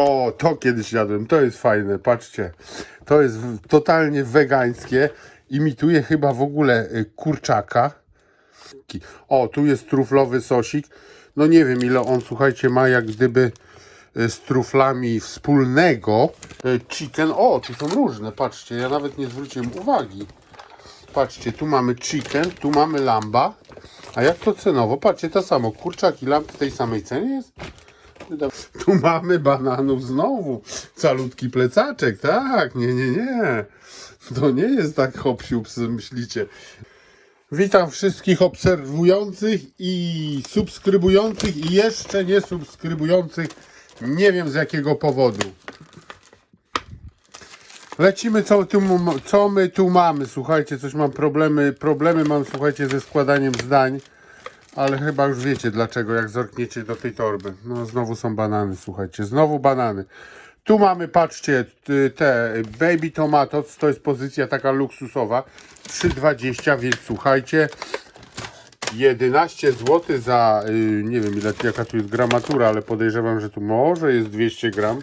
O, to kiedyś jadłem, to jest fajne, patrzcie. To jest totalnie wegańskie. Imituje chyba w ogóle y, kurczaka. O, tu jest truflowy sosik. No nie wiem ile on, słuchajcie, ma jak gdyby y, z truflami wspólnego. Y, Chicken, o, tu są różne, patrzcie, ja nawet nie zwróciłem uwagi. Patrzcie, tu mamy chicken, tu mamy lamba. A jak to cenowo? Patrzcie, to samo, kurczak i lamb w tej samej cenie jest? Tu mamy bananów znowu. Calutki plecaczek, tak, nie, nie, nie. To nie jest tak hop myślicie. Witam wszystkich obserwujących i subskrybujących i jeszcze nie subskrybujących. Nie wiem z jakiego powodu. Lecimy, co, tu, co my tu mamy. Słuchajcie, coś mam problemy. Problemy mam, słuchajcie, ze składaniem zdań. Ale chyba już wiecie dlaczego, jak zerkniecie do tej torby. No znowu są banany, słuchajcie, znowu banany. Tu mamy, patrzcie, te baby tomatoes, to jest pozycja taka luksusowa, 3,20, więc słuchajcie, 11 zł za, y, nie wiem ile, jaka tu jest gramatura, ale podejrzewam, że tu może jest 200 gram.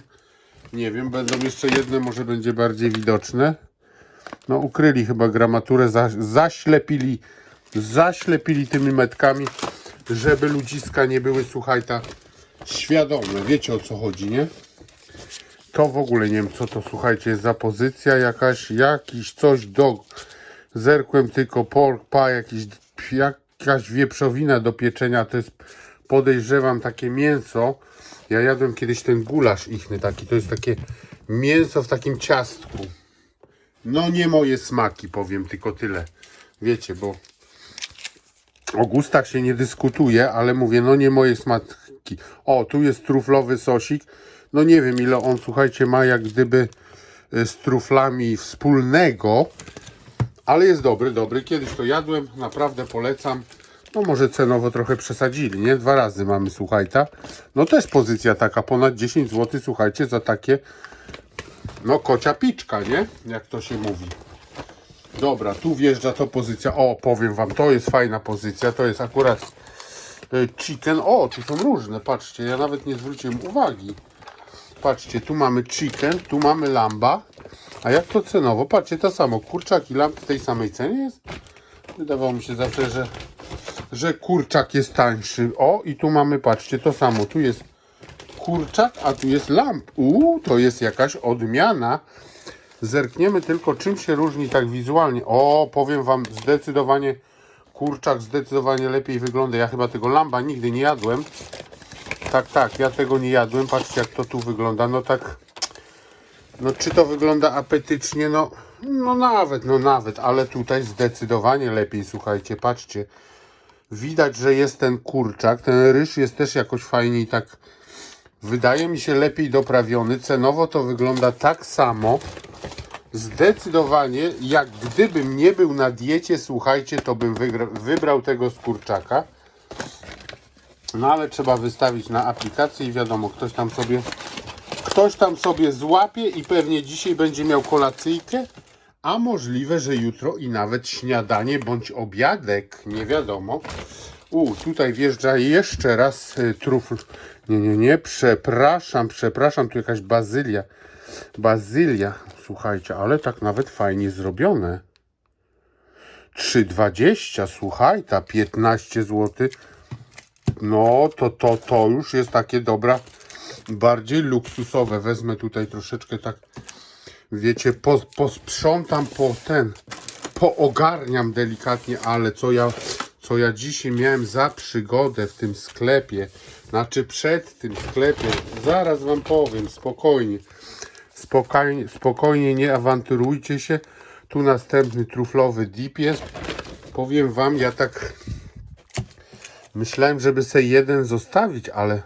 Nie wiem, będą jeszcze jedne, może będzie bardziej widoczne. No ukryli chyba gramaturę, za, zaślepili, zaślepili tymi metkami, żeby ludziska nie były, słuchajta, świadome. Wiecie o co chodzi, nie? To w ogóle nie wiem co to, słuchajcie, jest za pozycja jakaś, jakiś coś do... Zerkłem tylko pork pie, jakiś, jakaś wieprzowina do pieczenia, to jest podejrzewam takie mięso. Ja jadłem kiedyś ten gulasz ichny taki, to jest takie mięso w takim ciastku. No nie moje smaki, powiem tylko tyle. Wiecie, bo o gustach się nie dyskutuje, ale mówię, no nie moje smaki. O, tu jest truflowy sosik. No nie wiem ile on, słuchajcie, ma jak gdyby y, z truflami wspólnego, ale jest dobry, dobry. Kiedyś to jadłem, naprawdę polecam. No może cenowo trochę przesadzili, nie? Dwa razy mamy, słuchajta. No też pozycja taka, ponad 10 zł, słuchajcie, za takie no kocia piczka, nie? Jak to się mówi. Dobra, tu wjeżdża to pozycja. O, powiem wam, to jest fajna pozycja. To jest akurat y, chicken. O, tu są różne, patrzcie, ja nawet nie zwróciłem uwagi. Patrzcie, tu mamy chicken, tu mamy lamba. A jak to cenowo? Patrzcie, to samo. Kurczak i lamb w tej samej cenie jest? Wydawało mi się zawsze, że, że kurczak jest tańszy. O, i tu mamy, patrzcie, to samo. Tu jest kurczak, a tu jest lamp. Uuu, to jest jakaś odmiana. Zerkniemy tylko, czym się różni tak wizualnie. O, powiem Wam, zdecydowanie kurczak zdecydowanie lepiej wygląda. Ja chyba tego lamba nigdy nie jadłem. Tak, tak, ja tego nie jadłem. Patrzcie, jak to tu wygląda. No tak, no czy to wygląda apetycznie? No, no nawet, no nawet, ale tutaj zdecydowanie lepiej, słuchajcie, patrzcie. Widać, że jest ten kurczak, ten ryż jest też jakoś fajnie i tak wydaje mi się lepiej doprawiony. Cenowo to wygląda tak samo. Zdecydowanie, jak gdybym nie był na diecie, słuchajcie, to bym wybrał tego z kurczaka. No ale trzeba wystawić na aplikację i wiadomo, ktoś tam sobie ktoś tam sobie złapie i pewnie dzisiaj będzie miał kolacyjkę, a możliwe, że jutro i nawet śniadanie bądź obiadek, nie wiadomo. U, tutaj wjeżdża jeszcze raz y, trufl. Nie, nie, nie, przepraszam, przepraszam, tu jakaś bazylia. Bazylia, słuchajcie, ale tak nawet fajnie zrobione. 3,20, słuchaj, ta 15 zł. No, to, to, to już jest takie dobra, bardziej luksusowe. Wezmę tutaj troszeczkę tak, wiecie, po, posprzątam po ten, poogarniam delikatnie, ale co ja, co ja dzisiaj miałem za przygodę w tym sklepie, znaczy przed tym sklepie, zaraz wam powiem, spokojnie, spokojnie, spokojnie nie awanturujcie się, tu następny truflowy dip jest, powiem wam, ja tak myślałem, żeby sobie jeden zostawić, ale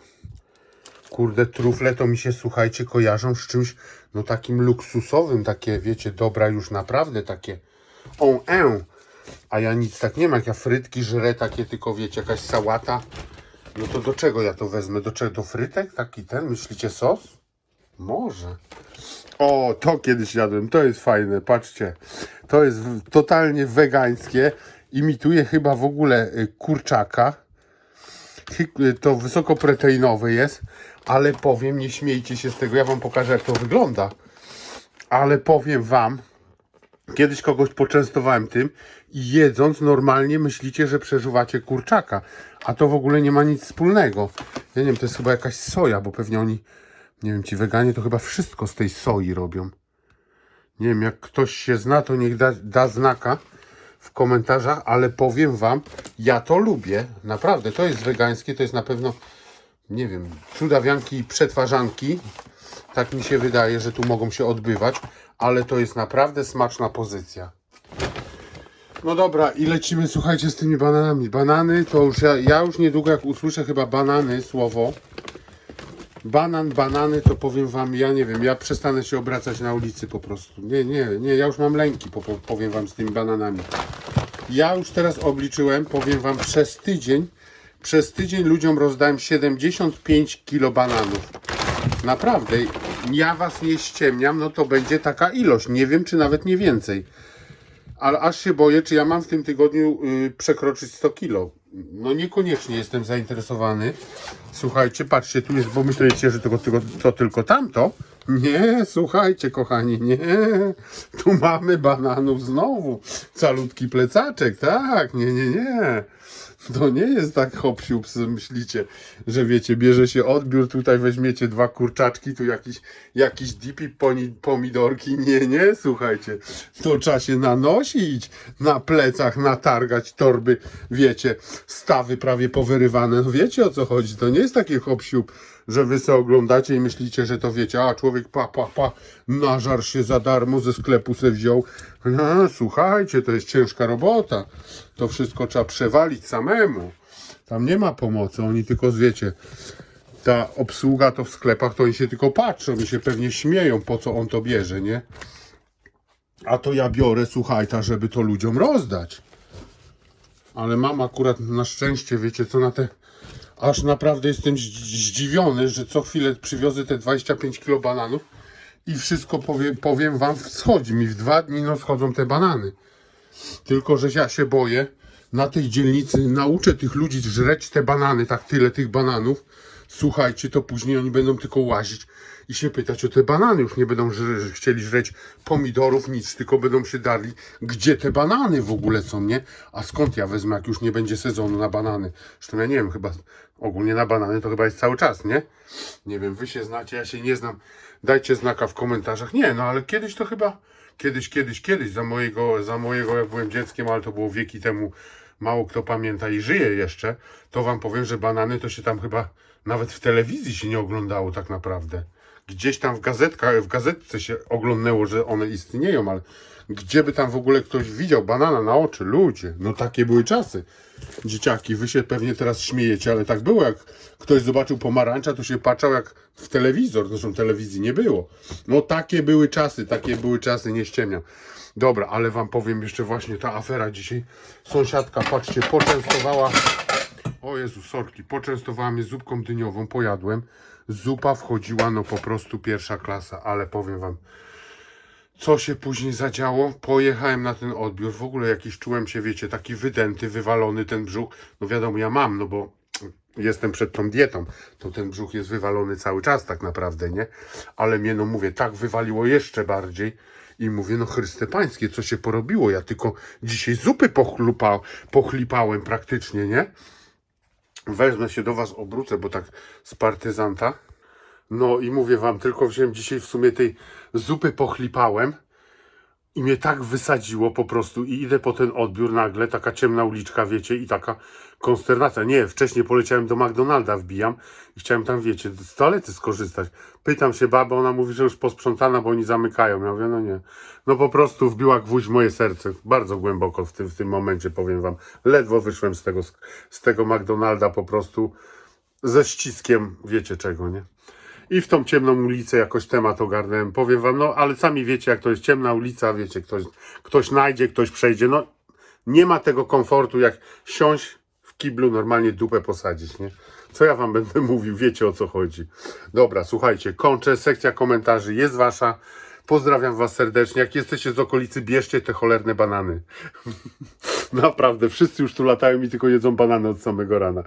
kurde, trufle to mi się, słuchajcie, kojarzą z czymś, no takim luksusowym, takie, wiecie, dobra już naprawdę takie on en. A ja nic tak nie mam, jak ja frytki żrę, takie tylko, wiecie, jakaś sałata. No to do czego ja to wezmę? Do czego? Do frytek? Taki ten? Myślicie sos? Może. O, to kiedyś jadłem, to jest fajne, patrzcie. To jest totalnie wegańskie. Imituje chyba w ogóle y, kurczaka. hy- to wysokoproteinowe jest, ale powiem, nie śmiejcie się z tego, ja wam pokażę jak to wygląda. Ale powiem wam, kiedyś kogoś poczęstowałem tym i jedząc normalnie myślicie, że przeżuwacie kurczaka, a to w ogóle nie ma nic wspólnego. Ja nie wiem, to jest chyba jakaś soja, bo pewnie oni, nie wiem, ci weganie to chyba wszystko z tej soi robią. Nie wiem, jak ktoś się zna, to niech da, da znaka w komentarzach, ale powiem wam, ja to lubię. Naprawdę, to jest wegańskie, to jest na pewno, nie wiem, cudawianki i przetwarzanki. Tak mi się wydaje, że tu mogą się odbywać, ale to jest naprawdę smaczna pozycja. No dobra, i lecimy, słuchajcie, z tymi bananami. Banany to już ja, ja już niedługo, jak usłyszę chyba banany słowo, banan, banany, to powiem wam, ja nie wiem, ja przestanę się obracać na ulicy po prostu. Nie, nie, nie, ja już mam lęki, po, po, powiem wam, z tymi bananami. Ja już teraz obliczyłem, powiem wam, przez tydzień, przez tydzień ludziom rozdałem 75 kilo bananów. Naprawdę, ja was nie ściemniam, no to będzie taka ilość, nie wiem, czy nawet nie więcej. Ale aż się boję, czy ja mam w tym tygodniu y, przekroczyć 100 kilo. No niekoniecznie jestem zainteresowany. Słuchajcie, patrzcie, tu jest, bo myślicie, że tylko, tylko, to tylko tamto. Nie, słuchajcie, kochani, nie. Tu mamy bananów znowu. Calutki plecaczek, tak, nie, nie, nie. To nie jest tak hop myślicie, że wiecie, bierze się odbiór, tutaj weźmiecie dwa kurczaczki, tu jakiś, jakiś dipi pomidorki. Nie, nie, słuchajcie, to trzeba się nanosić na plecach, natargać torby, wiecie, stawy prawie powyrywane. No wiecie o co chodzi, to nie jest taki hop siup, że wy se oglądacie i myślicie, że to wiecie, a człowiek pa, pa, pa, nażar się za darmo ze sklepu se wziął. No, słuchajcie, to jest ciężka robota. To wszystko trzeba przewalić samemu. Tam nie ma pomocy, oni tylko, wiecie, ta obsługa to w sklepach, to oni się tylko patrzą i się pewnie śmieją, po co on to bierze, nie? A to ja biorę, słuchajta, żeby to ludziom rozdać. Ale mam akurat na szczęście, wiecie co, na te... Aż naprawdę jestem zdzi- zdziwiony, że co chwilę przywiozę te 25 kg bananów i wszystko powiem, powiem wam, schodzi mi w dwa dni, no schodzą te banany. Tylko, że ja się boję, na tej dzielnicy nauczę tych ludzi żreć te banany, tak tyle tych bananów. Słuchajcie, to później oni będą tylko łazić i się pytać o te banany. Już nie będą żre- chcieli żreć pomidorów, nic, tylko będą się darli, gdzie te banany w ogóle są, nie? A skąd ja wezmę, jak już nie będzie sezonu na banany? Zresztą ja nie wiem, chyba ogólnie na banany to chyba jest cały czas, nie? Nie wiem, wy się znacie, ja się nie znam. Dajcie znaka w komentarzach. Nie, no ale kiedyś to chyba, kiedyś, kiedyś, kiedyś, za mojego, za mojego, jak byłem dzieckiem, ale to było wieki temu, mało kto pamięta i żyje jeszcze, to wam powiem, że banany to się tam chyba nawet w telewizji się nie oglądało tak naprawdę. Gdzieś tam w gazetkach, w gazetce się oglądnęło, że one istnieją, ale gdzie by tam w ogóle ktoś widział banana na oczy? Ludzie, no takie były czasy. Dzieciaki, wy się pewnie teraz śmiejecie, ale tak było, jak ktoś zobaczył pomarańcza, to się patrzał jak w telewizor, zresztą telewizji nie było. No takie były czasy, takie były czasy, nie ściemniam. Dobra, ale wam powiem jeszcze właśnie ta afera dzisiaj. Sąsiadka, patrzcie, poczęstowała o Jezu, sorki, poczęstowała mnie zupką dyniową, pojadłem. Zupa wchodziła, no po prostu pierwsza klasa, ale powiem wam, co się później zadziało? Pojechałem na ten odbiór, w ogóle jakiś czułem się, wiecie, taki wydęty, wywalony ten brzuch. No wiadomo, ja mam, no bo jestem przed tą dietą, to ten brzuch jest wywalony cały czas tak naprawdę, nie? Ale mnie, no mówię, tak wywaliło jeszcze bardziej i mówię, no Chryste Pańskie, co się porobiło? Ja tylko dzisiaj zupy pochlupa, pochlipałem praktycznie, nie? Wezmę się do Was, obrócę, bo tak z partyzanta. No i mówię Wam, tylko wziąłem dzisiaj w sumie tej zupy pochlipałem i mnie tak wysadziło po prostu i idę po ten odbiór nagle, taka ciemna uliczka, wiecie, i taka konsternacja. Nie, wcześniej poleciałem do McDonalda, wbijam i chciałem tam, wiecie, z toalety skorzystać. Pytam się babę, ona mówi, że już posprzątana, bo oni zamykają. Ja mówię, no nie. No po prostu wbiła gwóźdź moje serce, bardzo głęboko w tym, w tym momencie, powiem Wam. Ledwo wyszłem z tego, z tego McDonalda po prostu ze ściskiem, wiecie czego, nie? I w tą ciemną ulicę jakoś temat ogarnąłem. Powiem wam, no ale sami wiecie, jak to jest ciemna ulica, wiecie, ktoś, ktoś znajdzie, ktoś przejdzie. No nie ma tego komfortu, jak siąść w kiblu, normalnie dupę posadzić, nie? Co ja wam będę mówił, wiecie o co chodzi. Dobra, słuchajcie, kończę, sekcja komentarzy jest wasza. Pozdrawiam was serdecznie. Jak jesteście z okolicy, bierzcie te cholerne banany. Naprawdę, wszyscy już tu latają i tylko jedzą banany od samego rana.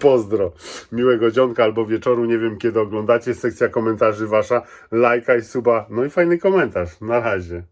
Pozdro. Miłego dzionka albo wieczoru, nie wiem kiedy oglądacie. Sekcja komentarzy wasza. Lajka i suba. No i fajny komentarz. Na razie.